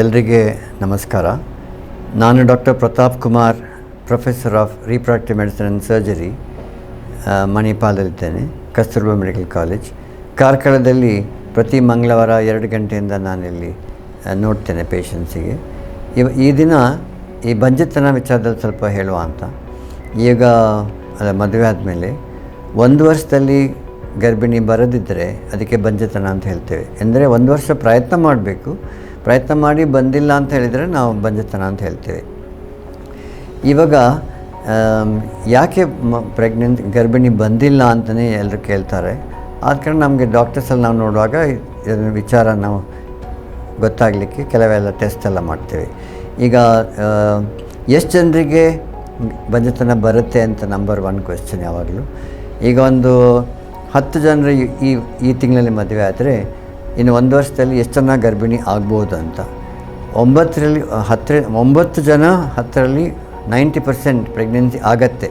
ಎಲ್ರಿಗೆ ನಮಸ್ಕಾರ. ನಾನು doctor Pratap Kumar, professor of reproductive medicine and surgery ಮಣಿಪಾಲದಲ್ಲಿದ್ದೇನೆ Kasturba medical college. ಕಾರ್ಕಳದಲ್ಲಿ ಪ್ರತಿ ಮಂಗಳವಾರ ಎರಡು ಗಂಟೆಯಿಂದ ನಾನಿಲ್ಲಿ ನೋಡ್ತೇನೆ ಪೇಷಂಟ್ಸಿಗೆ. ಇವ ಈ ದಿನ ಈ ಬಂಜೆತನ ವಿಚಾರದಲ್ಲಿ ಸ್ವಲ್ಪ ಹೇಳುವ ಅಂತ. ಈಗ ಅದು ಮದುವೆ ಆದಮೇಲೆ ಒಂದು ವರ್ಷದಲ್ಲಿ ಗರ್ಭಿಣಿ ಬರದಿದ್ದರೆ ಅದಕ್ಕೆ ಬಂಜೆತನ ಅಂತ ಹೇಳ್ತೇವೆ. ಅಂದರೆ ಒಂದು ವರ್ಷ ಪ್ರಯತ್ನ ಮಾಡಬೇಕು. ಪ್ರಯತ್ನ ಮಾಡಿ ಬಂದಿಲ್ಲ ಅಂತ ಹೇಳಿದರೆ ನಾವು ಬಂಜತನ ಅಂತ ಹೇಳ್ತೇವೆ. ಇವಾಗ ಯಾಕೆ ಪ್ರೆಗ್ನೆಂಟ್ ಗರ್ಭಿಣಿ ಬಂದಿಲ್ಲ ಅಂತಲೇ ಎಲ್ಲರೂ ಕೇಳ್ತಾರೆ. ಆದ ಕಾರಣ ನಮಗೆ ಡಾಕ್ಟರ್ಸಲ್ಲಿ ನಾವು ನೋಡುವಾಗ ಇದನ್ನ ವಿಚಾರ ನಾವು ಗೊತ್ತಾಗಲಿಕ್ಕೆ ಕೆಲವೆಲ್ಲ ಟೆಸ್ಟ್ ಎಲ್ಲ ಮಾಡ್ತೇವೆ. ಈಗ ಎಷ್ಟು ಜನರಿಗೆ ಬಂಜತನ ಬರುತ್ತೆ ಅಂತ ನಂಬರ್ ಒನ್ ಕ್ವೆಶ್ಚನ್ ಯಾವಾಗಲೂ. ಈಗ ಒಂದು ಹತ್ತು ಜನರು ಈ ಈ ತಿಂಗಳಲ್ಲಿ ಮದುವೆ ಆದರೆ ಇನ್ನು ಒಂದು ವರ್ಷದಲ್ಲಿ ಎಷ್ಟು ಜನ ಗರ್ಭಿಣಿ ಆಗ್ಬೋದು ಅಂತ. ಒಂಬತ್ತರಲ್ಲಿ ಹತ್ತಿರ ಒಂಬತ್ತು ಜನ ಹತ್ತರಲ್ಲಿ ನೈಂಟಿ ಪರ್ಸೆಂಟ್ ಪ್ರೆಗ್ನೆನ್ಸಿ ಆಗತ್ತೆ.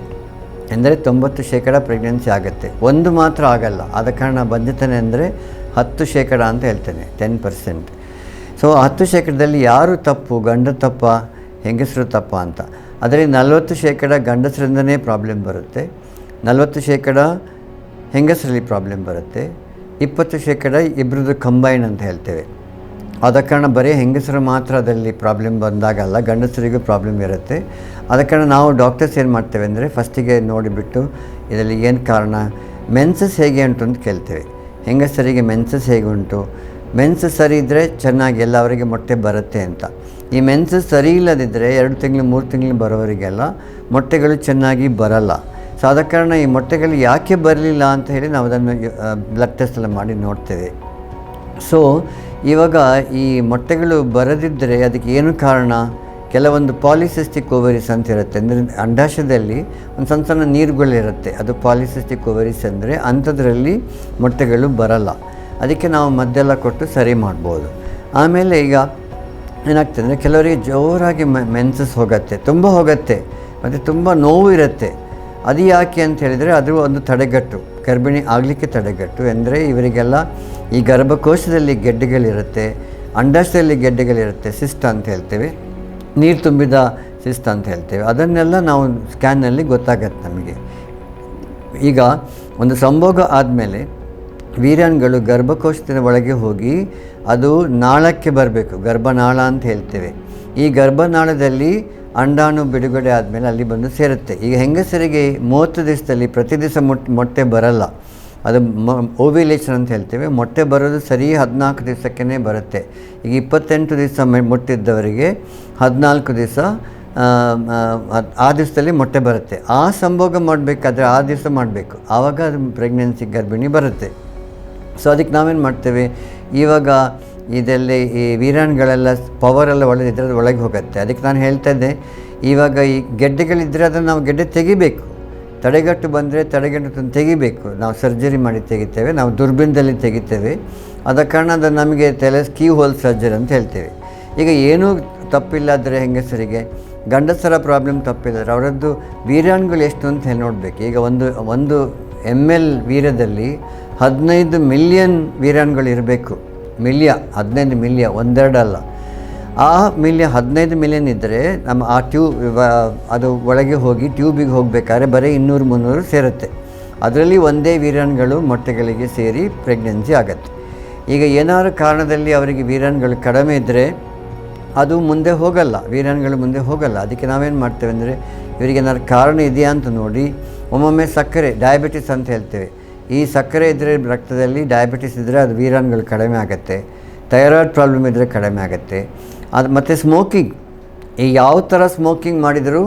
ಎಂದರೆ ತೊಂಬತ್ತು ಶೇಕಡ ಪ್ರೆಗ್ನೆನ್ಸಿ ಆಗುತ್ತೆ. ಒಂದು ಮಾತ್ರ ಆಗಲ್ಲ. ಆದ ಕಾರಣ ಬಂದಿತಾನೆ ಅಂದರೆ ಹತ್ತು ಶೇಕಡ ಅಂತ ಹೇಳ್ತೇನೆ, ಟೆನ್ ಪರ್ಸೆಂಟ್. ಸೊ ಹತ್ತು ಶೇಕಡದಲ್ಲಿ ಯಾರು ತಪ್ಪು? ಗಂಡ ತಪ್ಪ, ಹೆಂಗಸರು ತಪ್ಪ ಅಂತ. ಅದರಲ್ಲಿ ನಲವತ್ತು ಶೇಕಡ ಗಂಡಸರಿಂದನೇ ಪ್ರಾಬ್ಲಮ್ ಬರುತ್ತೆ. ನಲವತ್ತು ಶೇಕಡ ಹೆಂಗಸರಲ್ಲಿ ಪ್ರಾಬ್ಲಮ್ ಬರುತ್ತೆ. ಇಪ್ಪತ್ತು ಶೇಕಡ ಇಬ್ಬರದ್ದು ಕಂಬೈನ್ ಅಂತ ಹೇಳ್ತೇವೆ. ಆದ ಕಾರಣ ಬರೀ ಹೆಂಗಸರು ಮಾತ್ರ ಅದರಲ್ಲಿ ಪ್ರಾಬ್ಲಮ್ ಬಂದಾಗಲ್ಲ, ಗಂಡಸರಿಗೂ ಪ್ರಾಬ್ಲಮ್ ಇರುತ್ತೆ. ಆದ ಕಾರಣ ನಾವು ಡಾಕ್ಟರ್ಸ್ ಏನು ಮಾಡ್ತೇವೆ ಅಂದರೆ ಫಸ್ಟಿಗೆ ನೋಡಿಬಿಟ್ಟು ಇದರಲ್ಲಿ ಏನು ಕಾರಣ, ಮೆನ್ಸಸ್ ಹೇಗೆ ಉಂಟು ಅಂತ ಕೇಳ್ತೇವೆ. ಹೆಂಗಸರಿಗೆ ಮೆನ್ಸಸ್ ಹೇಗೆ ಉಂಟು? ಮೆನ್ಸಸ್ ಸರಿ ಇದ್ದರೆ ಚೆನ್ನಾಗಿ ಎಲ್ಲವರಿಗೆ ಮೊಟ್ಟೆ ಬರುತ್ತೆ ಅಂತ. ಈ ಮೆನ್ಸಸ್ ಸರಿ ಇಲ್ಲದಿದ್ದರೆ ಎರಡು ತಿಂಗಳು, ಮೂರು ತಿಂಗಳು ಬರೋವರಿಗೆಲ್ಲ ಮೊಟ್ಟೆಗಳು ಚೆನ್ನಾಗಿ ಬರಲ್ಲ. ಸೊ ಆದ ಕಾರಣ ಈ ಮೊಟ್ಟೆಗಳು ಯಾಕೆ ಬರಲಿಲ್ಲ ಅಂತ ಹೇಳಿ ನಾವು ಅದನ್ನು ಬ್ಲಡ್ ಟೆಸ್ಟ್ ಎಲ್ಲ ಮಾಡಿ ನೋಡ್ತೇವೆ. ಸೊ ಇವಾಗ ಈ ಮೊಟ್ಟೆಗಳು ಬರದಿದ್ದರೆ ಅದಕ್ಕೆ ಏನು ಕಾರಣ? ಕೆಲವೊಂದು ಪಾಲಿಸಿಸ್ಟಿಕ್ ಓವರಿಸ್ ಅಂತ ಇರುತ್ತೆ. ಅಂದರೆ ಅಂಡಾಶಯದಲ್ಲಿ ಒಂದು ಸಣ್ಣ ಸಣ್ಣ ನೀರುಗಳಿರುತ್ತೆ. ಅದು ಪಾಲಿಸಿಸ್ಟಿಕ್ ಓವರಿಸ್ ಅಂದರೆ ಅಂಥದ್ರಲ್ಲಿ ಮೊಟ್ಟೆಗಳು ಬರಲ್ಲ. ಅದಕ್ಕೆ ನಾವು ಮದ್ದೆಲ್ಲ ಕೊಟ್ಟು ಸರಿ ಮಾಡ್ಬೋದು. ಆಮೇಲೆ ಈಗ ಏನಾಗ್ತದೆ ಅಂದರೆ ಕೆಲವರಿಗೆ ಜೋರಾಗಿ ಮೆನ್ಸಸ್ ಹೋಗುತ್ತೆ. ತುಂಬ ಹೋಗುತ್ತೆ. ಮತ್ತು ತುಂಬ ನೋವು ಇರುತ್ತೆ. ಅದು ಯಾಕೆ ಅಂತ ಹೇಳಿದರೆ ಅದು ಒಂದು ತಡೆಗಟ್ಟು, ಗರ್ಭಿಣಿ ಆಗಲಿಕ್ಕೆ ತಡೆಗಟ್ಟು. ಅಂದರೆ ಇವರಿಗೆಲ್ಲ ಈ ಗರ್ಭಕೋಶದಲ್ಲಿ ಗೆಡ್ಡೆಗಳಿರುತ್ತೆ, ಅಂಡಾಶಯದಲ್ಲಿ ಗೆಡ್ಡೆಗಳಿರುತ್ತೆ ಸಿಸ್ಟ್ ಅಂತ ಹೇಳ್ತೇವೆ, ನೀರು ತುಂಬಿದ ಸಿಸ್ಟ್ ಅಂತ ಹೇಳ್ತೇವೆ. ಅದನ್ನೆಲ್ಲ ನಾವು ಸ್ಕ್ಯಾನ್ನಲ್ಲಿ ಗೊತ್ತಾಗತ್ತೆ ನಮಗೆ. ಈಗ ಒಂದು ಸಂಭೋಗ ಆದಮೇಲೆ ವೀರ್ಯಾಣುಗಳು ಗರ್ಭಕೋಶದ ಒಳಗೆ ಹೋಗಿ ಅದು ನಾಳಕ್ಕೆ ಬರಬೇಕು, ಗರ್ಭನಾಳ ಅಂತ ಹೇಳ್ತೇವೆ. ಈ ಗರ್ಭನಾಳದಲ್ಲಿ ಅಂಡಾಣು ಬಿಡುಗಡೆ ಆದಮೇಲೆ ಅಲ್ಲಿ ಬಂದು ಸೇರುತ್ತೆ. ಈಗ ಹೆಂಗಸರಿಗೆ ಮೂವತ್ತು ದಿವಸದಲ್ಲಿ ಪ್ರತಿ ದಿವಸ ಮೊಟ್, ಮೊಟ್ಟೆ ಬರಲ್ಲ. ಅದು ಓವಿಲೇಷನ್ ಅಂತ ಹೇಳ್ತೇವೆ. ಮೊಟ್ಟೆ ಬರೋದು ಸರಿ ಹದಿನಾಲ್ಕು ದಿವಸಕ್ಕೇ ಬರುತ್ತೆ. ಈಗ ಇಪ್ಪತ್ತೆಂಟು ದಿವಸ ಮೊಟ್ಟಿದ್ದವರಿಗೆ ಹದಿನಾಲ್ಕು ದಿವಸ, ಆ ದಿವಸದಲ್ಲಿ ಮೊಟ್ಟೆ ಬರುತ್ತೆ. ಆ ಸಂಭೋಗ ಮಾಡಬೇಕಾದ್ರೆ ಆ ದಿವಸ ಮಾಡಬೇಕು. ಆವಾಗ ಅದು ಪ್ರೆಗ್ನೆನ್ಸಿ ಗರ್ಭಿಣಿ ಬರುತ್ತೆ. ಸೊ ಅದಕ್ಕೆ ನಾವೇನು ಮಾಡ್ತೇವೆ? ಇವಾಗ ಇದರಲ್ಲಿ ಈ ವೀರಾಣುಗಳೆಲ್ಲ ಪವರೆಲ್ಲ ಒಳ್ಳೆದಿದ್ದರೆ ಅದು ಒಳಗೆ ಹೋಗುತ್ತೆ. ಅದಕ್ಕೆ ನಾನು ಹೇಳ್ತಾ ಇದ್ದೆ, ಇವಾಗ ಈ ಗೆಡ್ಡೆಗಳಿದ್ದರೆ ಅದನ್ನು ನಾವು ಗೆಡ್ಡೆ ತೆಗಿಬೇಕು. ತಡೆಗಟ್ಟು ಬಂದರೆ ತಡೆಗಟ್ಟು ತೆಗಿಬೇಕು. ನಾವು ಸರ್ಜರಿ ಮಾಡಿ ತೆಗಿತೇವೆ, ನಾವು ದುರ್ಬೀನದಲ್ಲಿ ತೆಗಿತೇವೆ. ಆದ ಕಾರಣ ಅದು ನಮಗೆ ತಲೆ ಕೀ ಹೋಲ್ ಸರ್ಜರಿ ಅಂತ ಹೇಳ್ತೇವೆ. ಈಗ ಏನೂ ತಪ್ಪಿಲ್ಲಾದರೆ ಹೆಂಗಸರಿಗೆ ಗಂಡಸರ ಪ್ರಾಬ್ಲಮ್ ತಪ್ಪಿಲ್ಲದ್ರೆ ಅವರದ್ದು ವೀರಾಣುಗಳು ಎಷ್ಟು ಅಂತ ಹೇಳಿ ನೋಡಬೇಕು. ಈಗ ಒಂದು ಒಂದು ಎಂ ಎಲ್ ವೀರದಲ್ಲಿ ಹದಿನೈದು ಮಿಲಿಯನ್ ವೀರಾಣುಗಳು ಇರಬೇಕು. ಮಿಲಿಯ ಹದಿನೈದು ಮಿಲಿಯ ಒಂದೆರಡಲ್ಲ. ಆ ಮಿಲಿಯ ಹದಿನೈದು ಮಿಲಿಯನ್ ಇದ್ದರೆ ನಮ್ಮ ಆ ಟ್ಯೂಬ್ ಅದು ಒಳಗೆ ಹೋಗಿ ಟ್ಯೂಬಿಗೆ ಹೋಗಬೇಕಾದ್ರೆ ಬರೀ ಇನ್ನೂರು, ಮುನ್ನೂರು ಸೇರುತ್ತೆ. ಅದರಲ್ಲಿ ಒಂದೇ ವೀರ್ಯಾಣುಗಳು ಮೊಟ್ಟೆಗಳಿಗೆ ಸೇರಿ ಪ್ರೆಗ್ನೆನ್ಸಿ ಆಗುತ್ತೆ. ಈಗ ಏನಾದ್ರು ಕಾರಣದಲ್ಲಿ ಅವರಿಗೆ ವೀರಾನ್ಗಳು ಕಡಿಮೆ ಇದ್ದರೆ ಅದು ಮುಂದೆ ಹೋಗಲ್ಲ ವೀರಾನ್ಗಳು ಮುಂದೆ ಹೋಗಲ್ಲ. ಅದಕ್ಕೆ ನಾವೇನು ಮಾಡ್ತೇವೆ ಅಂದರೆ, ಇವರಿಗೆ ಏನಾದ್ರು ಕಾರಣ ಇದೆಯಾ ಅಂತ ನೋಡಿ, ಒಮ್ಮೊಮ್ಮೆ ಸಕ್ಕರೆ ಡಯಾಬಿಟಿಸ್ ಅಂತ ಹೇಳ್ತೇವೆ. ಈ ಸಕ್ಕರೆ ಇದ್ದರೆ ರಕ್ತದಲ್ಲಿ ಡಯಾಬಿಟಿಸ್ ಇದ್ದರೆ ಅದು ವೀರಾನ್ಗಳು ಕಡಿಮೆ ಆಗುತ್ತೆ ಥೈರಾಯ್ಡ್ ಪ್ರಾಬ್ಲಮ್ ಇದ್ದರೆ ಕಡಿಮೆ ಆಗುತ್ತೆ. ಅದು ಮತ್ತು ಸ್ಮೋಕಿಂಗ್ ಈ ಯಾವ ಥರ ಸ್ಮೋಕಿಂಗ್ ಮಾಡಿದರೂ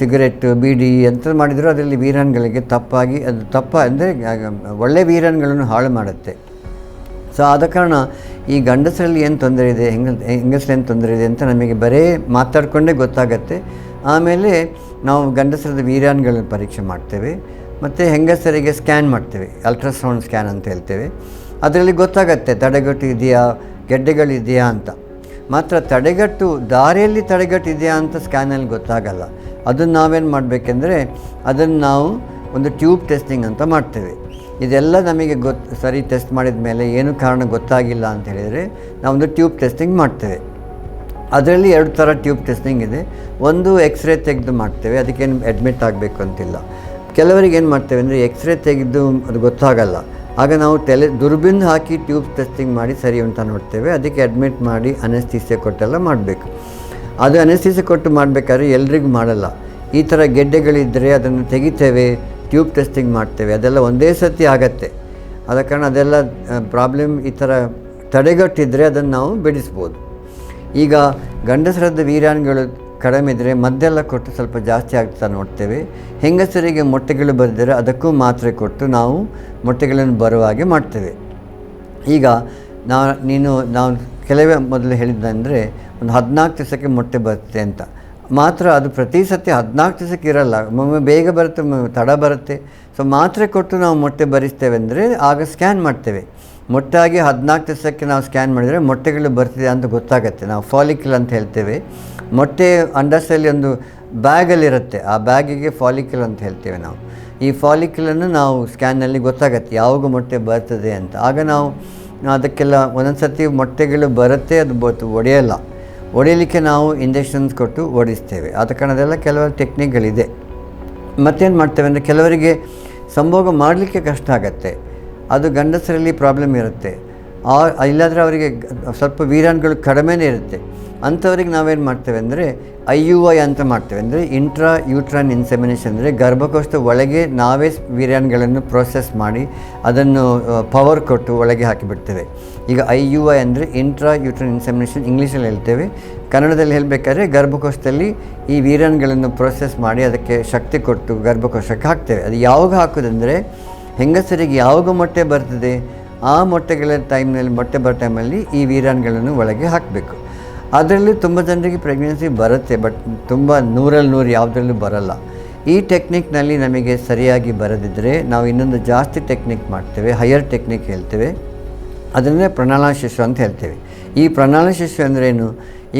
ಸಿಗರೆಟ್ ಬೀಡಿ ಎಂಥದ್ದು ಮಾಡಿದರೂ ಅದರಲ್ಲಿ ವೀರಾನ್ಗಳಿಗೆ ತಪ್ಪಾಗಿ, ಅದು ತಪ್ಪ ಅಂದರೆ ಒಳ್ಳೆ ವೀರಾನ್ಗಳನ್ನು ಹಾಳು ಮಾಡುತ್ತೆ. ಸೊ ಆದ ಕಾರಣ ಈ ಗಂಡಸರಲ್ಲಿ ಏನು ತೊಂದರೆ ಇದೆ, ಹೆಂಗ ಹೆಂಗಸರಲ್ಲಿ ಏನು ತೊಂದರೆ ಇದೆ ಅಂತ ನಮಗೆ ಬರೇ ಮಾತಾಡಿಕೊಂಡೇ ಗೊತ್ತಾಗತ್ತೆ. ಆಮೇಲೆ ನಾವು ಗಂಡಸರದ ವೀರಾನ್ಗಳನ್ನ ಪರೀಕ್ಷೆ ಮಾಡ್ತೇವೆ. ಮತ್ತು ಹೆಂಗಸರಿಗೆ ಸ್ಕ್ಯಾನ್ ಮಾಡ್ತೇವೆ ಅಲ್ಟ್ರಾಸೌಂಡ್ ಸ್ಕ್ಯಾನ್ ಅಂತ ಹೇಳ್ತೇವೆ. ಅದರಲ್ಲಿ ಗೊತ್ತಾಗತ್ತೆ ತಡೆಗಟ್ಟು ಇದೆಯಾ ಗೆಡ್ಡೆಗಳಿದೆಯಾ ಅಂತ. ಮಾತ್ರ ತಡೆಗಟ್ಟು, ದಾರಿಯಲ್ಲಿ ತಡೆಗಟ್ಟು ಇದೆಯಾ ಅಂತ ಸ್ಕ್ಯಾನಲ್ಲಿ ಗೊತ್ತಾಗಲ್ಲ. ಅದನ್ನು ನಾವೇನು ಮಾಡಬೇಕೆಂದರೆ, ಅದನ್ನು ನಾವು ಒಂದು ಟ್ಯೂಬ್ ಟೆಸ್ಟಿಂಗ್ ಅಂತ ಮಾಡ್ತೇವೆ. ಇದೆಲ್ಲ ನಮಗೆ ಗೊತ್ತು ಸರಿ ಟೆಸ್ಟ್ ಮಾಡಿದ ಮೇಲೆ ಏನು ಕಾರಣ ಗೊತ್ತಾಗಿಲ್ಲ ಅಂತ ಹೇಳಿದರೆ, ನಾವೊಂದು ಟ್ಯೂಬ್ ಟೆಸ್ಟಿಂಗ್ ಮಾಡ್ತೇವೆ. ಅದರಲ್ಲಿ ಎರಡು ಥರ ಟ್ಯೂಬ್ ಟೆಸ್ಟಿಂಗ್ ಇದೆ. ಒಂದು ಎಕ್ಸ್ರೇ ತೆಗೆದು ಮಾಡ್ತೇವೆ, ಅದಕ್ಕೇನು ಅಡ್ಮಿಟ್ ಆಗಬೇಕು ಅಂತಿಲ್ಲ. ಕೆಲವರಿಗೆ ಏನು ಮಾಡ್ತೇವೆ ಅಂದರೆ ಎಕ್ಸ್ರೇ ತೆಗೆದು ಅದು ಗೊತ್ತಾಗಲ್ಲ. ಆಗ ನಾವು ತಲೆ ದುರ್ಬಿನ್ ಹಾಕಿ ಟ್ಯೂಬ್ ಟೆಸ್ಟಿಂಗ್ ಮಾಡಿ ಸರಿ ಅಂತ ನೋಡ್ತೇವೆ. ಅದಕ್ಕೆ ಅಡ್ಮಿಟ್ ಮಾಡಿ ಅನಸ್ತೀಸೆ ಕೊಟ್ಟೆಲ್ಲ ಮಾಡಬೇಕು. ಅದು ಅನಸ್ತೀಸೆ ಕೊಟ್ಟು ಮಾಡಬೇಕಾದ್ರೆ ಎಲ್ರಿಗೂ ಮಾಡಲ್ಲ. ಈ ಥರ ಗೆಡ್ಡೆಗಳಿದ್ದರೆ ಅದನ್ನು ತೆಗಿತೇವೆ ಟ್ಯೂಬ್ ಟೆಸ್ಟಿಂಗ್ ಮಾಡ್ತೇವೆ. ಅದೆಲ್ಲ ಒಂದೇ ಸರ್ತಿ ಆಗತ್ತೆ. ಆದ ಕಾರಣ ಅದೆಲ್ಲ ಪ್ರಾಬ್ಲಮ್ ಈ ಥರ ತಡೆಗಟ್ಟಿದ್ರೆ ಅದನ್ನು ನಾವು ಬಿಡಿಸ್ಬೋದು. ಈಗ ಗಂಡಸರದ ವೀರ್ಯಾಣುಗಳು ಕಡಿಮೆ ಇದ್ದರೆ ಮದ್ದೆಲ್ಲ ಕೊಟ್ಟು ಸ್ವಲ್ಪ ಜಾಸ್ತಿ ಆಗ್ತಾ ನೋಡ್ತೇವೆ. ಹೆಂಗಸರಿಗೆ ಮೊಟ್ಟೆಗಳು ಬರೆದರೆ ಅದಕ್ಕೂ ಮಾತ್ರೆ ಕೊಟ್ಟು ನಾವು ಮೊಟ್ಟೆಗಳನ್ನು ಬರುವ ಹಾಗೆ ಮಾಡ್ತೇವೆ. ಈಗ ನಾ, ನೀನು, ನಾವು ಕೆಲವೇ ಮೊದಲು ಹೇಳಿದ್ದಂದರೆ ಒಂದು ಹದಿನಾಲ್ಕು ದಿವಸಕ್ಕೆ ಮೊಟ್ಟೆ ಬರುತ್ತೆ ಅಂತ. ಮಾತ್ರ ಅದು ಪ್ರತಿ ಸತಿ ಹದಿನಾಲ್ಕು ದಿವಸಕ್ಕೆ ಇರಲ್ಲ. ಒಮ್ಮೊಮ್ಮೆ ಬೇಗ ಬರುತ್ತೆ ತಡ ಬರುತ್ತೆ. ಸೊ ಮಾತ್ರೆ ಕೊಟ್ಟು ನಾವು ಮೊಟ್ಟೆ ಬರಿಸ್ತೇವೆ ಅಂದರೆ ಆಗ ಸ್ಕ್ಯಾನ್ ಮಾಡ್ತೇವೆ. ಮೊಟ್ಟೆ ಆಗಿ ಹದಿನಾಲ್ಕು ದಿವಸಕ್ಕೆ ನಾವು ಸ್ಕ್ಯಾನ್ ಮಾಡಿದರೆ ಮೊಟ್ಟೆಗಳು ಬರ್ತಿದೆ ಅಂತ ಗೊತ್ತಾಗುತ್ತೆ. ನಾವು ಫಾಲಿಕಲ್ ಅಂತ ಹೇಳ್ತೇವೆ. ಮೊಟ್ಟೆ ಅಂಡರ್ಸಲ್ಲಿ ಒಂದು ಬ್ಯಾಗಲ್ಲಿರುತ್ತೆ. ಆ ಬ್ಯಾಗಿಗೆ ಫಾಲಿಕಲ್ ಅಂತ ಹೇಳ್ತೇವೆ ನಾವು. ಈ ಫಾಲಿಕಲನ್ನು ನಾವು ಸ್ಕ್ಯಾನಲ್ಲಿ ಗೊತ್ತಾಗತ್ತೆ. ಯಾವಾಗ ಮೊಟ್ಟೆ ಬರ್ತದೆ ಅಂತ. ಆಗ ನಾವು ಅದಕ್ಕೆಲ್ಲ ಒಂದೊಂದು ಸರ್ತಿ ಮೊಟ್ಟೆಗಳು ಬರುತ್ತೆ, ಅದು ಬತ್ತು ಒಡೆಯಲ್ಲ. ಒಡೆಯಲಿಕ್ಕೆ ನಾವು ಇಂಜೆಕ್ಷನ್ಸ್ ಕೊಟ್ಟು ಒಡಿಸ್ತೇವೆ. ಆದ ಕಾರಣದೆಲ್ಲ ಕೆಲವು ಟೆಕ್ನಿಕ್ಗಳಿದೆ ಮತ್ತೇನು ಮಾಡ್ತೇವೆ ಅಂದರೆ ಕೆಲವರಿಗೆ ಸಂಭೋಗ ಮಾಡಲಿಕ್ಕೆ ಕಷ್ಟ ಆಗತ್ತೆ. ಅದು ಗಂಡಸರಲ್ಲಿ ಪ್ರಾಬ್ಲಮ್ ಇರುತ್ತೆ. ಇಲ್ಲಾದರೆ ಅವರಿಗೆ ಸ್ವಲ್ಪ ವೀರಾನ್ಗಳು ಕಡಿಮೆನೇ ಇರುತ್ತೆ. ಅಂಥವ್ರಿಗೆ ನಾವೇನು ಮಾಡ್ತೇವೆ ಅಂದರೆ, ಐ ಯು ಐ ಅಂತ ಮಾಡ್ತೇವೆ ಅಂದರೆ ಇಂಟ್ರಾ ಯೂಟ್ರಾನ್ ಇನ್ಸೆಮಿನೇಷನ್ ಅಂದರೆ ಗರ್ಭಕೋಶದ ಒಳಗೆ ನಾವೇ ವೀರ್ಯಾನ್ಗಳನ್ನು ಪ್ರೋಸೆಸ್ ಮಾಡಿ ಅದನ್ನು ಪವರ್ ಕೊಟ್ಟು ಒಳಗೆ ಹಾಕಿಬಿಡ್ತೇವೆ. ಈಗ ಐ ಯು ಐ ಅಂದರೆ ಇಂಟ್ರಾ ಯೂಟ್ರಾನ್ ಇನ್ಸೆಮಿನೇಷನ್ ಇಂಗ್ಲೀಷಲ್ಲಿ ಹೇಳ್ತೇವೆ. ಕನ್ನಡದಲ್ಲಿ ಹೇಳಬೇಕಾದ್ರೆ ಗರ್ಭಕೋಶದಲ್ಲಿ ಈ ವೀರ್ಯಾನ್ಗಳನ್ನು ಪ್ರೋಸೆಸ್ ಮಾಡಿ ಅದಕ್ಕೆ ಶಕ್ತಿ ಕೊಟ್ಟು ಗರ್ಭಕೋಶಕ್ಕೆ ಹಾಕ್ತೇವೆ. ಅದು ಯಾವಾಗ ಹಾಕೋದಂದರೆ ಹೆಂಗಸರಿಗೆ ಯಾವಾಗ ಮೊಟ್ಟೆ ಬರ್ತದೆ, ಆ ಮೊಟ್ಟೆಗಳ ಟೈಮ್ನಲ್ಲಿ, ಮೊಟ್ಟೆ ಬರೋ ಟೈಮಲ್ಲಿ ಈ ವೀರಾನ್ಗಳನ್ನು ಒಳಗೆ ಹಾಕಬೇಕು. ಅದರಲ್ಲಿ ತುಂಬ ಜನರಿಗೆ ಪ್ರೆಗ್ನೆನ್ಸಿ ಬರುತ್ತೆ ಬಟ್ ತುಂಬ ನೂರಲ್ಲಿ ನೂರು ಯಾವುದರಲ್ಲೂ ಬರಲ್ಲ. ಈ ಟೆಕ್ನಿಕ್ನಲ್ಲಿ ನಮಗೆ ಸರಿಯಾಗಿ ಬರದಿದ್ದರೆ ನಾವು ಇನ್ನೊಂದು ಜಾಸ್ತಿ ಟೆಕ್ನಿಕ್ ಮಾಡ್ತೇವೆ ಹೈಯರ್ ಟೆಕ್ನಿಕ್ ಹೇಳ್ತೇವೆ. ಅದನ್ನೇ ಪ್ರಣಾಳ ಶಿಶು ಅಂತ ಹೇಳ್ತೇವೆ. ಈ ಪ್ರಣಾಳ ಶಿಶು ಅಂದ್ರೇನು?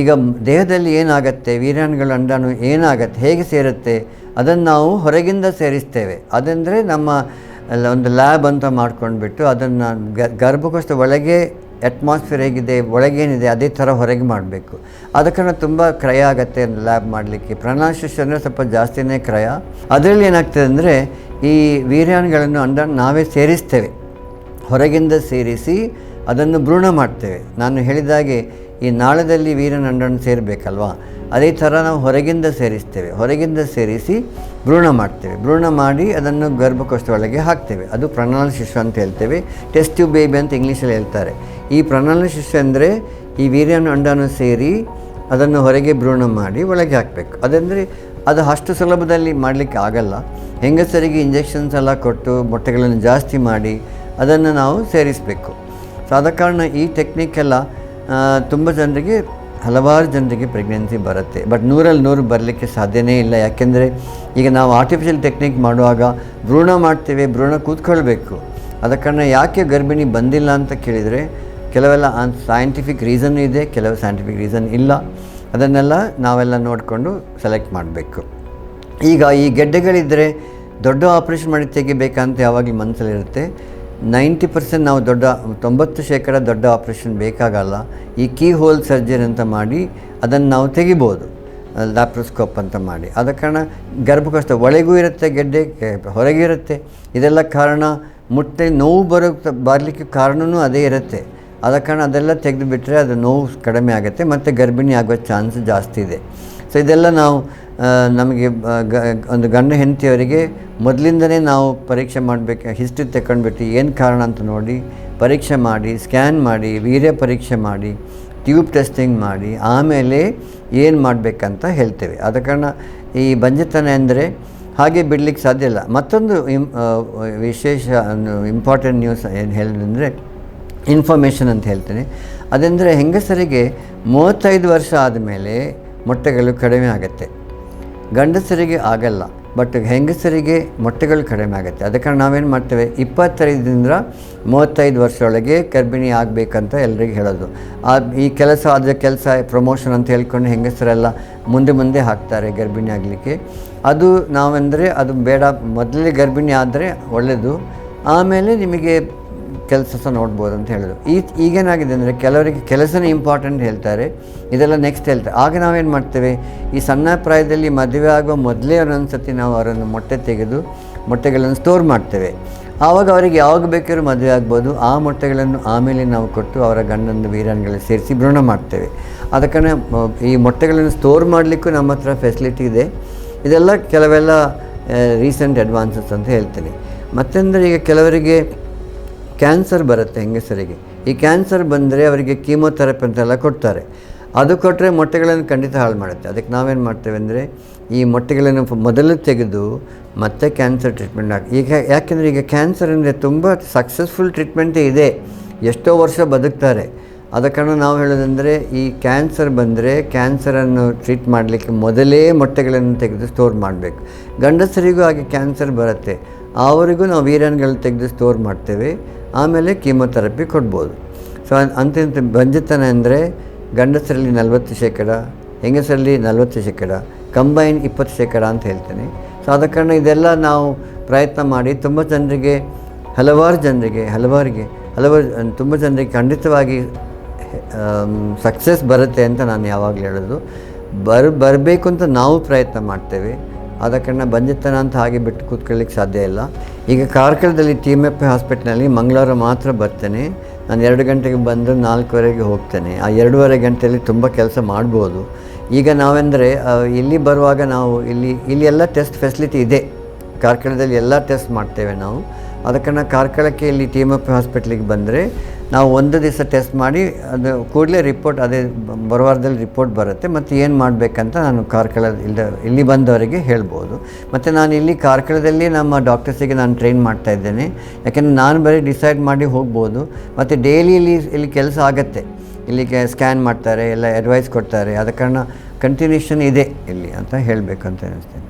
ಈಗ ದೇಹದಲ್ಲಿ ಏನಾಗತ್ತೆ, ವೀರಾಣುಗಳ ಅಂಡಾಣು ಏನಾಗತ್ತೆ, ಹೇಗೆ ಸೇರುತ್ತೆ, ಅದನ್ನು ನಾವು ಹೊರಗಿಂದ ಸೇರಿಸ್ತೇವೆ. ಅದಂದರೆ ನಮ್ಮ ಅಲ್ಲ ಒಂದು ಲ್ಯಾಬ್ ಅಂತ ಮಾಡ್ಕೊಂಡ್ಬಿಟ್ಟು ಅದನ್ನು ಗರ್ಭಕೋಶದ ಒಳಗೆ ಅಟ್ಮಾಸ್ಫಿಯರ್ ಹೇಗಿದೆ, ಒಳಗೇನಿದೆ ಅದೇ ಥರ ಹೊರಗೆ ಮಾಡಬೇಕು. ಅದಕ್ಕನ ತುಂಬ ಕ್ರಯ ಆಗುತ್ತೆ ಲ್ಯಾಬ್ ಮಾಡಲಿಕ್ಕೆ. ಅಂದರೆ ಸ್ವಲ್ಪ ಜಾಸ್ತಿನೇ ಕ್ರಯ. ಅದರಲ್ಲಿ ಏನಾಗ್ತದೆ ಅಂದರೆ ಈ ವೀರ್ಯಾನ್ಗಳನ್ನು ಅಂಡ ನಾವೇ ಸೇರಿಸ್ತೇವೆ. ಹೊರಗಿಂದ ಸೇರಿಸಿ ಅದನ್ನು ಭ್ರೂಣ ಮಾಡ್ತೇವೆ. ನಾನು ಹೇಳಿದಾಗೆ ಈ ನಾಳದಲ್ಲಿ ವೀರನ ಅಂಡನ್ನು ಸೇರಬೇಕಲ್ವಾ? ಅದೇ ಥರ ನಾವು ಹೊರಗಿಂದ ಸೇರಿಸ್ತೇವೆ. ಹೊರಗಿಂದ ಸೇರಿಸಿ ಭ್ರೂಣ ಮಾಡ್ತೇವೆ. ಭ್ರೂಣ ಮಾಡಿ ಅದನ್ನು ಗರ್ಭಕೋಶದ ಒಳಗೆ ಹಾಕ್ತೇವೆ. ಅದು ಪ್ರಣಾಳ ಶಿಶು ಅಂತ ಹೇಳ್ತೇವೆ. ಟೆಸ್ಟ್ ಟ್ಯೂಬ್ ಬೇಬಿ ಅಂತ ಇಂಗ್ಲೀಷಲ್ಲಿ ಹೇಳ್ತಾರೆ. ಈ ಪ್ರಣಾಳ ಶಿಶು ಅಂದರೆ ಈ ವೀರ್ಯನ ಅಂಡನು ಸೇರಿ ಅದನ್ನು ಹೊರಗೆ ಭ್ರೂಣ ಮಾಡಿ ಒಳಗೆ ಹಾಕಬೇಕು. ಅದಂದರೆ ಅದು ಅಷ್ಟು ಸುಲಭದಲ್ಲಿ ಮಾಡಲಿಕ್ಕೆ ಆಗಲ್ಲ. ಹೆಂಗಸರಿಗೆ ಇಂಜೆಕ್ಷನ್ಸ್ ಎಲ್ಲ ಕೊಟ್ಟು ಮೊಟ್ಟೆಗಳನ್ನು ಜಾಸ್ತಿ ಮಾಡಿ ಅದನ್ನು ನಾವು ಸೇರಿಸಬೇಕು. ಸೊ ಆದ ಕಾರಣ ಈ ಟೆಕ್ನಿಕ್ ಎಲ್ಲ ತುಂಬ ಜನರಿಗೆ ಹಲವಾರು ಜನರಿಗೆ ಪ್ರೆಗ್ನೆನ್ಸಿ ಬರುತ್ತೆ. ಬಟ್ ನೂರಲ್ಲಿ ನೂರು ಬರಲಿಕ್ಕೆ ಸಾಧ್ಯನೇ ಇಲ್ಲ. ಯಾಕೆಂದರೆ ಈಗ ನಾವು ಆರ್ಟಿಫಿಷಿಯಲ್ ಟೆಕ್ನಿಕ್ ಮಾಡುವಾಗ ಭ್ರೂಣ ಮಾಡ್ತೇವೆ, ಭ್ರೂಣ ಕೂತ್ಕೊಳ್ಬೇಕು. ಆದ ಕಾರಣ ಯಾಕೆ ಗರ್ಭಿಣಿ ಬಂದಿಲ್ಲ ಅಂತ ಕೇಳಿದರೆ ಕೆಲವೆಲ್ಲ ಸೈಂಟಿಫಿಕ್ ರೀಸನ್ ಇದೆ, ಕೆಲವು ಸೈಂಟಿಫಿಕ್ ರೀಸನ್ ಇಲ್ಲ. ಅದನ್ನೆಲ್ಲ ನಾವೆಲ್ಲ ನೋಡಿಕೊಂಡು ಸೆಲೆಕ್ಟ್ ಮಾಡಬೇಕು. ಈಗ ಈ ಗೆಡ್ಡೆಗಳಿದ್ದರೆ ದೊಡ್ಡ ಆಪ್ರೇಷನ್ ಮಾಡಿ ತೆಗಿಬೇಕಂತ ಯಾವಾಗಲೂ ಮನಸ್ಸಲ್ಲಿರುತ್ತೆ ನೈಂಟಿ ಪರ್ಸೆಂಟ್ ನಾವು ದೊಡ್ಡ, ತೊಂಬತ್ತು ಶೇಕಡ ದೊಡ್ಡ ಆಪ್ರೇಷನ್ ಬೇಕಾಗಲ್ಲ. ಈ ಕೀ ಹೋಲ್ ಸರ್ಜರಿ ಅಂತ ಮಾಡಿ ಅದನ್ನು ನಾವು ತೆಗಿಬೋದು. ಲ್ಯಾಪ್ರೋಸ್ಕೋಪ್ ಅಂತ ಮಾಡಿ. ಆದ ಕಾರಣ ಗರ್ಭಕೋಶ ಒಳಗೂ ಇರುತ್ತೆ, ಗೆಡ್ಡೆ ಹೊರಗೂ ಇರುತ್ತೆ. ಇದೆಲ್ಲ ಕಾರಣ ಮುಟ್ಟೆ ನೋವು ಬರೋ ಬರಲಿಕ್ಕೆ ಕಾರಣವೂ ಅದೇ ಇರುತ್ತೆ. ಆದ ಕಾರಣ ಅದೆಲ್ಲ ತೆಗೆದು ಬಿಟ್ಟರೆ ಅದು ನೋವು ಕಡಿಮೆ ಆಗುತ್ತೆ, ಮತ್ತು ಗರ್ಭಿಣಿ ಆಗೋ ಚಾನ್ಸ್ ಜಾಸ್ತಿ ಇದೆ. ಸೊ ಇದೆಲ್ಲ ನಾವು ನಮಗೆ ಒಂದು ಗಂಡ ಹೆಂಡತಿಯವರಿಗೆ ಮೊದಲಿಂದನೇ ನಾವು ಪರೀಕ್ಷೆ ಮಾಡಬೇಕು, ಹಿಸ್ಟ್ರಿ ತಗೊಂಡ್ಬಿಟ್ಟು ಏನು ಕಾರಣ ಅಂತ ನೋಡಿ, ಪರೀಕ್ಷೆ ಮಾಡಿ, ಸ್ಕ್ಯಾನ್ ಮಾಡಿ, ವೀರ್ಯ ಪರೀಕ್ಷೆ ಮಾಡಿ, ಟ್ಯೂಬ್ ಟೆಸ್ಟಿಂಗ್ ಮಾಡಿ, ಆಮೇಲೆ ಏನು ಮಾಡಬೇಕಂತ ಹೇಳ್ತೇವೆ. ಆದ ಕಾರಣ ಈ ಬಂಜೆತನ ಅಂದರೆ ಹಾಗೆ ಬಿಡಲಿಕ್ಕೆ ಸಾಧ್ಯ ಇಲ್ಲ. ಮತ್ತೊಂದು ವಿಶೇಷ ಇಂಪಾರ್ಟೆಂಟ್ ನ್ಯೂಸ್ ಏನು ಹೇಳಿದ್ರೆ ಇನ್ಫಾರ್ಮೇಷನ್ ಅಂತ ಹೇಳ್ತೇನೆ. ಅದೆಂದರೆ ಹೆಂಗಸರಿಗೆ ಮೂವತ್ತೈದು ವರ್ಷ ಆದಮೇಲೆ ಮೊಟ್ಟೆಗಳು ಕಡಿಮೆ ಆಗುತ್ತೆ. ಗಂಡಸರಿಗೆ ಆಗಲ್ಲ ಬಟ್ ಹೆಂಗಸರಿಗೆ ಮೊಟ್ಟೆಗಳು ಕಡಿಮೆ ಆಗುತ್ತೆ. ಅದಕ್ಕೆ ನಾವೇನು ಮಾಡ್ತೇವೆ? ಇಪ್ಪತ್ತೈದರಿಂದ ಮೂವತ್ತೈದು ವರ್ಷದೊಳಗೆ ಗರ್ಭಿಣಿ ಆಗಬೇಕಂತ ಎಲ್ರಿಗೂ ಹೇಳೋದು. ಆ, ಈ ಕೆಲಸ ಅದರ ಕೆಲಸ ಪ್ರಮೋಷನ್ ಅಂತ ಹೇಳ್ಕೊಂಡು ಹೆಂಗಸರೆಲ್ಲ ಮುಂದೆ ಮುಂದೆ ಹಾಕ್ತಾರೆ ಗರ್ಭಿಣಿ ಆಗಲಿಕ್ಕೆ. ಅದು ನಾವೆಂದರೆ ಅದು ಬೇಡ, ಮೊದಲೇ ಗರ್ಭಿಣಿ ಆದರೆ ಒಳ್ಳೆಯದು ಆಮೇಲೆ ನಿಮಗೆ ಕೆಲಸ ಸಹ ನೋಡ್ಬೋದು ಅಂತ ಹೇಳಿದ್ರು. ಈ ಈಗೇನಾಗಿದೆ ಅಂದರೆ ಕೆಲವರಿಗೆ ಕೆಲಸನೇ ಇಂಪಾರ್ಟೆಂಟ್ ಹೇಳ್ತಾರೆ. ಇದೆಲ್ಲ ನೆಕ್ಸ್ಟ್ ಹೇಳ್ತಾರೆ ಆಗ ನಾವೇನು ಮಾಡ್ತೇವೆ? ಈ ಸಣ್ಣ ಪ್ರಾಯದಲ್ಲಿ ಮದುವೆ ಆಗುವ ಮೊದಲೇ ಅವರೊಂದು ಸತಿ ನಾವು ಅವರನ್ನು ಮೊಟ್ಟೆ ತೆಗೆದು ಮೊಟ್ಟೆಗಳನ್ನು ಸ್ಟೋರ್ ಮಾಡ್ತೇವೆ. ಆವಾಗ ಅವರಿಗೆ ಯಾವಾಗ ಬೇಕಾದ್ರೂ ಮದುವೆ ಆಗ್ಬೋದು. ಆ ಮೊಟ್ಟೆಗಳನ್ನು ಆಮೇಲೆ ನಾವು ಕೊಟ್ಟು ಅವರ ಗಂಡನ ವೀರ್ಯಾಣುಗಳಿಗೆ ಸೇರಿಸಿ ಭ್ರೂಣ ಮಾಡ್ತೇವೆ. ಅದಕ್ಕೆ ಈ ಮೊಟ್ಟೆಗಳನ್ನು ಸ್ಟೋರ್ ಮಾಡಲಿಕ್ಕೂ ನಮ್ಮ ಹತ್ರ ಫೆಸಿಲಿಟಿ ಇದೆ. ಇದೆಲ್ಲ ಕೆಲವೆಲ್ಲ ರೀಸೆಂಟ್ ಅಡ್ವಾನ್ಸಸ್ ಅಂತ ಹೇಳ್ತೇನೆ. ಮತ್ತೆಂದರೆ ಈಗ ಕೆಲವರಿಗೆ ಕ್ಯಾನ್ಸರ್ ಬರುತ್ತೆ ಹೆಂಗಸರಿಗೆ. ಈ ಕ್ಯಾನ್ಸರ್ ಬಂದರೆ ಅವರಿಗೆ ಕೀಮೋಥೆರಪಿ ಅಂತೆಲ್ಲ ಕೊಡ್ತಾರೆ. ಅದು ಕೊಟ್ಟರೆ ಮೊಟ್ಟೆಗಳನ್ನು ಖಂಡಿತ ಹಾಳು ಮಾಡುತ್ತೆ. ಅದಕ್ಕೆ ನಾವೇನು ಮಾಡ್ತೇವೆ ಅಂದರೆ, ಈ ಮೊಟ್ಟೆಗಳನ್ನು ಮೊದಲು ತೆಗೆದು ಮತ್ತೆ ಕ್ಯಾನ್ಸರ್ ಟ್ರೀಟ್ಮೆಂಟ್ ಹಾಕಿ, ಈಗ ಯಾಕೆಂದರೆ ಈಗ ಕ್ಯಾನ್ಸರ್ ಅಂದರೆ ತುಂಬ ಸಕ್ಸಸ್ಫುಲ್ ಟ್ರೀಟ್ಮೆಂಟೇ ಇದೆ. ಎಷ್ಟೋ ವರ್ಷ ಬದುಕ್ತಾರೆ. ಆದ ಕಾರಣ ನಾವು ಹೇಳೋದಂದರೆ, ಈ ಕ್ಯಾನ್ಸರ್ ಬಂದರೆ ಕ್ಯಾನ್ಸರನ್ನು ಟ್ರೀಟ್ ಮಾಡಲಿಕ್ಕೆ ಮೊದಲೇ ಮೊಟ್ಟೆಗಳನ್ನು ತೆಗೆದು ಸ್ಟೋರ್ ಮಾಡಬೇಕು. ಗಂಡಸರಿಗೂ ಹಾಗೆ ಕ್ಯಾನ್ಸರ್ ಬರುತ್ತೆ. ಅವರಿಗೂ ನಾವು ವೀರ್ಯಾಣುಗಳು ತೆಗೆದು ಸ್ಟೋರ್ ಮಾಡ್ತೇವೆ. ಆಮೇಲೆ ಕೀಮೊಥೆರಪಿ ಕೊಡ್ಬೋದು. ಸೊ ಅಂತಿಂತ ಬಂಜತನ ಅಂದರೆ ಗಂಡಸರಲ್ಲಿ ನಲವತ್ತು ಶೇಕಡ, ಹೆಂಗಸರಲ್ಲಿ ನಲವತ್ತು ಶೇಕಡ, ಕಂಬೈನ್ ಇಪ್ಪತ್ತು ಶೇಕಡ ಅಂತ ಹೇಳ್ತೇನೆ. ಸೊ ಆದ ಕಾರಣ ಇದೆಲ್ಲ ನಾವು ಪ್ರಯತ್ನ ಮಾಡಿ ತುಂಬ ಜನರಿಗೆ, ಹಲವಾರು ಜನರಿಗೆ, ಹಲವಾರಿಗೆ, ಹಲವಾರು ತುಂಬ ಜನರಿಗೆ ಖಂಡಿತವಾಗಿ ಸಕ್ಸಸ್ ಬರುತ್ತೆ ಅಂತ ನಾನು ಯಾವಾಗಲೂ ಹೇಳೋದು. ಬರ್, ಬರಬೇಕು ಅಂತ ನಾವು ಪ್ರಯತ್ನ ಮಾಡ್ತೇವೆ. ಆದ ಕಾರಣ ಬಂದಿತ್ತನ ಅಂತ ಹಾಗೆ ಬಿಟ್ಟು ಕೂತ್ಕೊಳ್ಳಿಕ್ಕೆ ಸಾಧ್ಯ ಇಲ್ಲ. ಈಗ ಕಾರ್ಕಳದಲ್ಲಿ ಎಫ್ ಹಾಸ್ಪಿಟ್ಲಲ್ಲಿ ಮಂಗಳವಾರ ಮಾತ್ರ ಬರ್ತೇನೆ. ನಾನು ಎರಡು ಗಂಟೆಗೆ ಬಂದು ನಾಲ್ಕುವರೆಗೆ ಹೋಗ್ತೇನೆ. ಆ ಎರಡೂವರೆ ಗಂಟೆಯಲ್ಲಿ ತುಂಬ ಕೆಲಸ ಮಾಡ್ಬೋದು. ಈಗ ನಾವೆಂದರೆ ಇಲ್ಲಿ ಬರುವಾಗ ನಾವು ಇಲ್ಲಿ ಇಲ್ಲಿ ಎಲ್ಲ ಟೆಸ್ಟ್ ಫೆಸಿಲಿಟಿ ಇದೆ. ಕಾರ್ಕಳದಲ್ಲಿ ಎಲ್ಲ ಟೆಸ್ಟ್ ಮಾಡ್ತೇವೆ ನಾವು. ಅದಕ್ಕೆ ನಾವು ಕಾರ್ಕಳಕ್ಕೆ ಇಲ್ಲಿ ಎಫ್ ಹಾಸ್ಪಿಟ್ಲಿಗೆ ಬಂದರೆ ನಾವು ಒಂದು ದಿವಸ ಟೆಸ್ಟ್ ಮಾಡಿ, ಅದು ಕೂಡಲೇ ರಿಪೋರ್ಟ್ ಅದೇ ಬರುವಾರದಲ್ಲಿ ರಿಪೋರ್ಟ್ ಬರುತ್ತೆ. ಮತ್ತು ಏನು ಮಾಡಬೇಕಂತ ನಾನು ಕಾರ್ಕಳ ಇಲ್ಲ ಇಲ್ಲಿ ಬಂದವರಿಗೆ ಹೇಳ್ಬೋದು. ಮತ್ತು ನಾನು ಇಲ್ಲಿ ಕಾರ್ಕಳದಲ್ಲಿ ನಮ್ಮ ಡಾಕ್ಟರ್ಸಿಗೆ ನಾನು ಟ್ರೈನ್ ಮಾಡ್ತಾ ಇದ್ದೇನೆ. ಯಾಕೆಂದರೆ ನಾನು ಬರೀ ಡಿಸೈಡ್ ಮಾಡಿ ಹೋಗ್ಬೋದು. ಮತ್ತು ಡೈಲಿ ಇಲ್ಲಿ ಇಲ್ಲಿ ಕೆಲಸ ಆಗುತ್ತೆ. ಇಲ್ಲಿಗೆ ಸ್ಕ್ಯಾನ್ ಮಾಡ್ತಾರೆ, ಎಲ್ಲ ಅಡ್ವೈಸ್ ಕೊಡ್ತಾರೆ. ಆದ ಕಾರಣ ಕಂಟಿನ್ಯೂಷನ್ ಇದೆ ಇಲ್ಲಿ ಅಂತ ಹೇಳಬೇಕು ಅಂತ ಅನಿಸ್ತೇನೆ